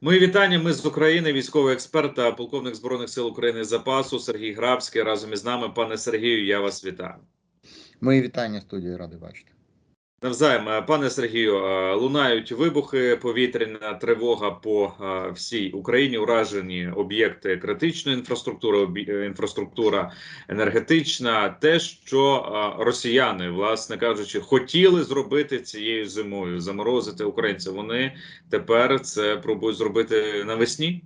Мої вітання. Ми з України, військовий експерт та полковник збройних сил України запасу Сергій Грабський. Разом із нами, пане Сергію. Я вас вітаю. Мої вітання студії радий бачити. Навзаєм, Е, пане Сергію, е, лунають вибухи, повітряна тривога по е, всій Україні. Уражені об'єкти критичної інфраструктури, інфраструктура енергетична. Те, що росіяни, власне кажучи, хотіли зробити цією зимою, заморозити українців. Вони тепер це пробують зробити навесні.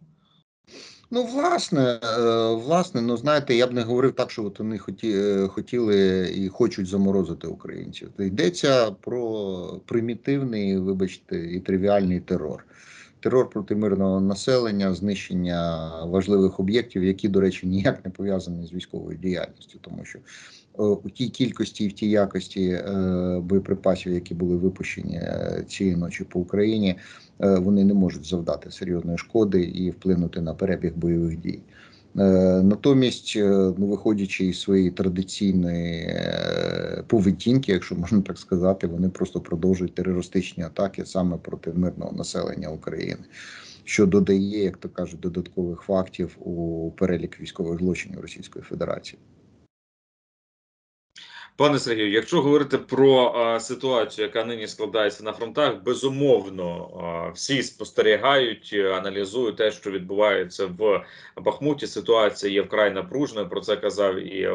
Ну, власне, е, власне, ну знаєте, я б не говорив так, що от вони хоті, е, хотіли і хочуть заморозити українців. Йдеться про примітивний, вибачте, і тривіальний терор. Терор проти мирного населення, знищення важливих об'єктів, які, до речі, ніяк не пов'язані з військовою діяльністю, тому що у тій кількості і в тій якості е, боєприпасів, які були випущені е, цієї ночі по Україні, е, вони не можуть завдати серйозної шкоди і вплинути на перебіг бойових дій. Е, Натомість, е, ну, виходячи із своєї традиційної е, поведінки, якщо можна так сказати, вони просто продовжують терористичні атаки саме проти мирного населення України, що додає, як то кажуть, додаткових фактів у перелік військових злочинів Російської Федерації. Пане Сергію, якщо говорити про а, ситуацію, яка нині складається на фронтах, безумовно а, всі спостерігають, аналізують те, що відбувається в Бахмуті. Ситуація є вкрай напруженою. Про це казав і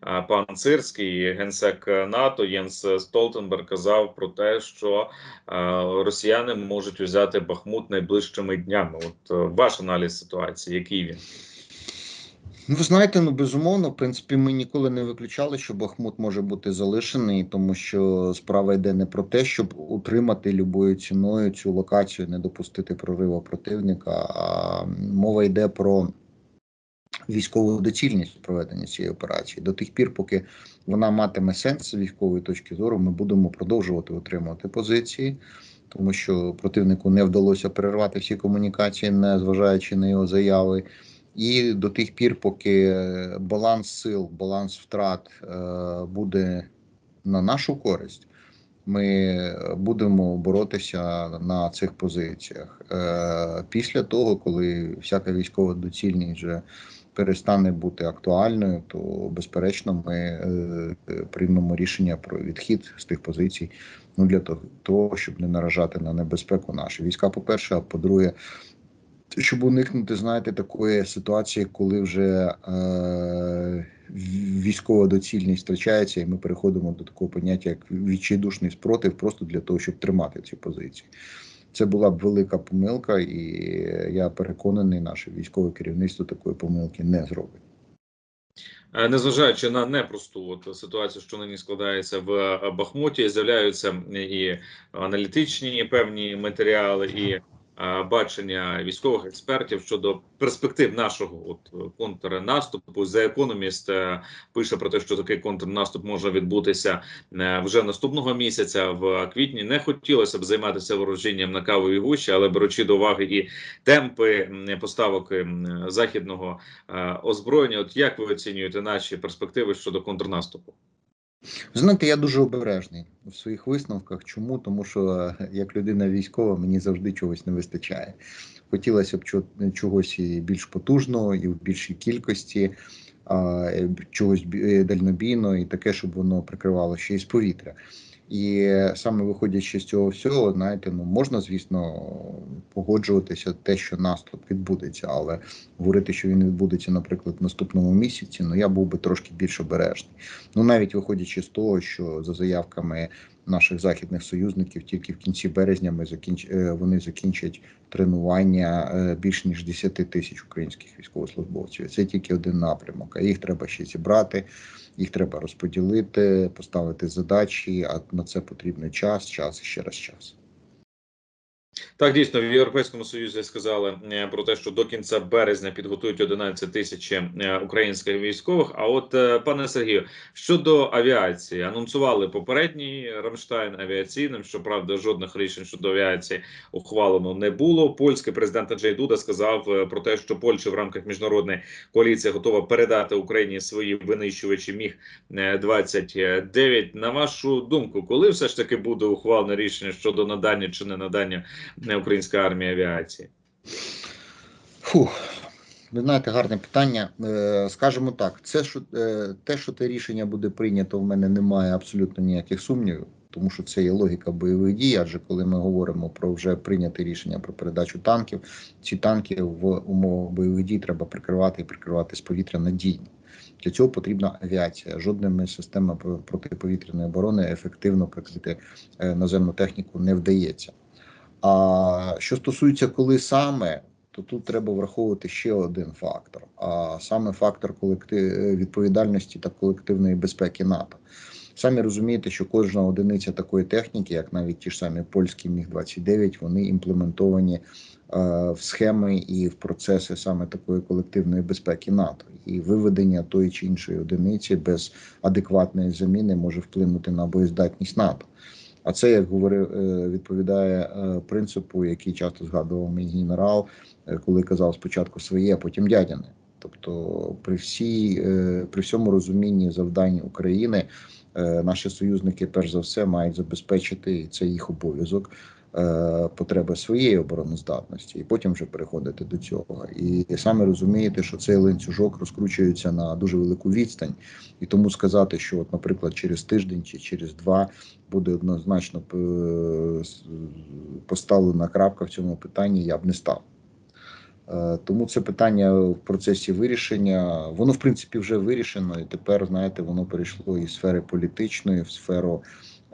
а, пан Цирський, і генсек НАТО Єнс Столтенберг казав про те, що а, росіяни можуть взяти Бахмут найближчими днями. От е, ваш аналіз ситуації, який він? Ну, ви знаєте, ну безумовно, в принципі, ми ніколи не виключали, що Бахмут може бути залишений, тому що справа йде не про те, щоб утримати любою ціною цю локацію, не допустити прориву противника. А мова йде про військову доцільність проведення цієї операції. До тих пір, поки вона матиме сенс з військової точки зору, ми будемо продовжувати утримувати позиції. Тому що противнику не вдалося перервати всі комунікації, не зважаючи на його заяви. І до тих пір, поки е, баланс сил, баланс втрат е, буде на нашу користь, ми будемо боротися на цих позиціях. Е, Після того, коли всяка військова доцільність вже перестане бути актуальною, то безперечно ми е, приймемо рішення про відхід з тих позицій. Ну для того, щоб не наражати на небезпеку наші війська. По перше, а по-друге, щоб уникнути, знаєте, такої ситуації, коли вже е, військова доцільність втрачається, і ми переходимо до такого поняття, як відчайдушний спротив, просто для того, щоб тримати ці позиції. Це була б велика помилка, і я переконаний, наше військове керівництво такої помилки не зробить. Е, Незважаючи на непросту от ситуацію, що нині складається в е, Бахмуті, з'являються і аналітичні певні матеріали, і бачення військових експертів щодо перспектив нашого от контрнаступу. За економіст е, пише про те, що такий контрнаступ може відбутися е, вже наступного місяця. В квітні не хотілося б займатися ворожінням на кавові гущі, але беручи до уваги і темпи поставок західного е, озброєння, от як ви оцінюєте наші перспективи щодо контрнаступу? Знаєте, я дуже обережний у своїх висновках. Чому? Тому що е, як людина військова, мені завжди чогось не вистачає. Хотілося б чогось і більш потужного, і в більшій кількості, е, чогось е, дальнобійного, і таке, щоб воно прикривало ще й з повітря. І саме виходячи з цього всього, знаєте, ну можна, звісно, погоджуватися те, що наступ відбудеться, але говорити, що він відбудеться, наприклад, в наступному місяці, ну я був би трошки більш обережний. Ну навіть виходячи з того, що за заявками наших західних союзників, тільки в кінці березня ми закінч... е, вони закінчать тренування е, більш ніж 10 тисяч українських військовослужбовців. Це тільки один напрямок. А їх треба ще зібрати, їх треба розподілити, поставити задачі. А на це потрібний час, час і ще раз час. Так, дійсно, в Європейському Союзі сказали е, про те, що до кінця березня підготують 11 тисяч е, українських військових. А от е, пане Сергію, щодо авіації, анонсували попередній Рамштайн авіаційним. Щоправда, жодних рішень щодо авіації ухвалено не було. Польський президент Анджей Дуда сказав про те, що Польща в рамках міжнародної коаліції готова передати Україні свої винищувачі міг 29 На вашу думку, коли все ж таки буде ухвалене рішення щодо надання чи не надання е, української армії авіації? Фух. Ви знаєте, гарне питання. Е, Скажімо так, це що е, те, що те рішення буде прийнято, в мене немає абсолютно ніяких сумнівів, тому що це є логіка бойових дій. Адже коли ми говоримо про вже прийняте рішення про передачу танків, ці танки в умовах бойових дій треба прикривати і прикривати з повітря надійно. Для цього потрібна авіація. Жодними системами протиповітряної оборони ефективно прикрити е, наземну техніку не вдається. А що стосується коли саме, то тут треба враховувати ще один фактор: а саме фактор колектив відповідальності та колективної безпеки НАТО. Самі розумієте, що кожна одиниця такої техніки, як навіть ті ж самі польські міг 29 вони імплементовані е, в схеми і в процеси саме такої колективної безпеки НАТО. І виведення тої чи іншої одиниці без адекватної заміни може вплинути на боєздатність НАТО. А це, як говорив, е, відповідає е, принципу, який часто згадував мій генерал, е, коли казав спочатку своє, а потім дядяне. Тобто, при всій при всьому розумінні завдань України, наші союзники, перш за все, мають забезпечити і це їх обов'язок. Е, Потреби своєї обороноздатності, і потім вже переходити до цього. І саме розумієте, що цей ланцюжок розкручується на дуже велику відстань, і тому сказати, що, от, наприклад, через тиждень чи через два буде однозначно е, поставлена крапка в цьому питанні, я б не став. Е, Тому це питання в процесі вирішення. Воно, в принципі, вже вирішено, і тепер, знаєте, воно перейшло із сфери політичної в сферу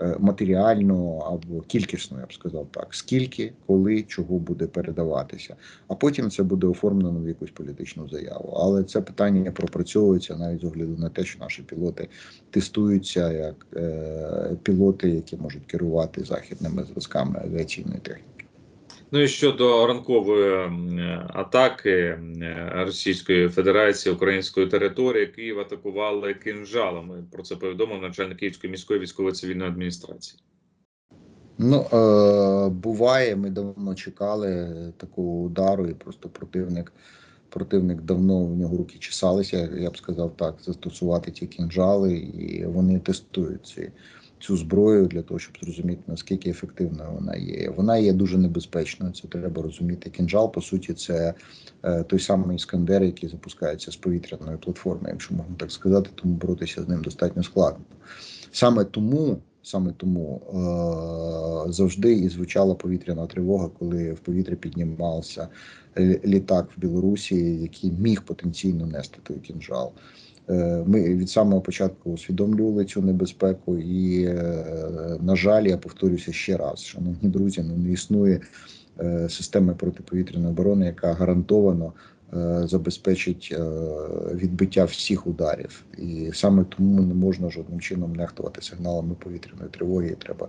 е, матеріальну або кількісну, я б сказав так. Скільки, коли, чого буде передаватися. А потім це буде оформлено в якусь політичну заяву. Але це питання пропрацьовується навіть з огляду на те, що наші пілоти тестуються як е, пілоти, які можуть керувати західними зразками авіаційної техніки. Ну і щодо ранкової атаки Російської Федерації української території, Київ атакували кинжалами. Про це повідомив начальник Київської міської військово-цивільної адміністрації. Ну е, буває, ми давно чекали такого удару, і просто противник. Противник давно в нього руки чесалися, я б сказав так, застосувати ті кінжали, і вони тестують ці, цю зброю для того, щоб зрозуміти наскільки ефективною вона є. Вона є дуже небезпечною. Це треба розуміти. Кінжал, по суті, це е, той самий іскандер, який запускається з повітряної платформи, якщо можна так сказати, тому боротися з ним достатньо складно. Саме тому. Саме тому е, завжди і звучала повітряна тривога, коли в повітря піднімався лі- літак в Білорусі, який міг потенційно нести той кінжал. Е, Ми від самого початку усвідомлювали цю небезпеку, і, е, на жаль, я повторюся ще раз, шановні друзі, ну не існує е, системи протиповітряної оборони, яка гарантовано забезпечить відбиття всіх ударів. І саме тому не можна жодним чином нехтувати сигналами повітряної тривоги. і Треба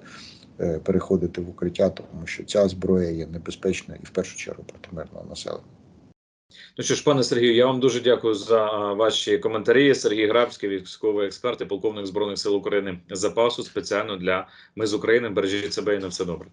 переходити в укриття, тому що ця зброя є небезпечною і в першу чергу проти мирного населення. Ну що ж, пане Сергію, я вам дуже дякую за ваші коментарі. Сергій Грабський, військовий експерт і полковник збройних сил України запасу спеціально для ми з України. Бережіть себе і на все добре.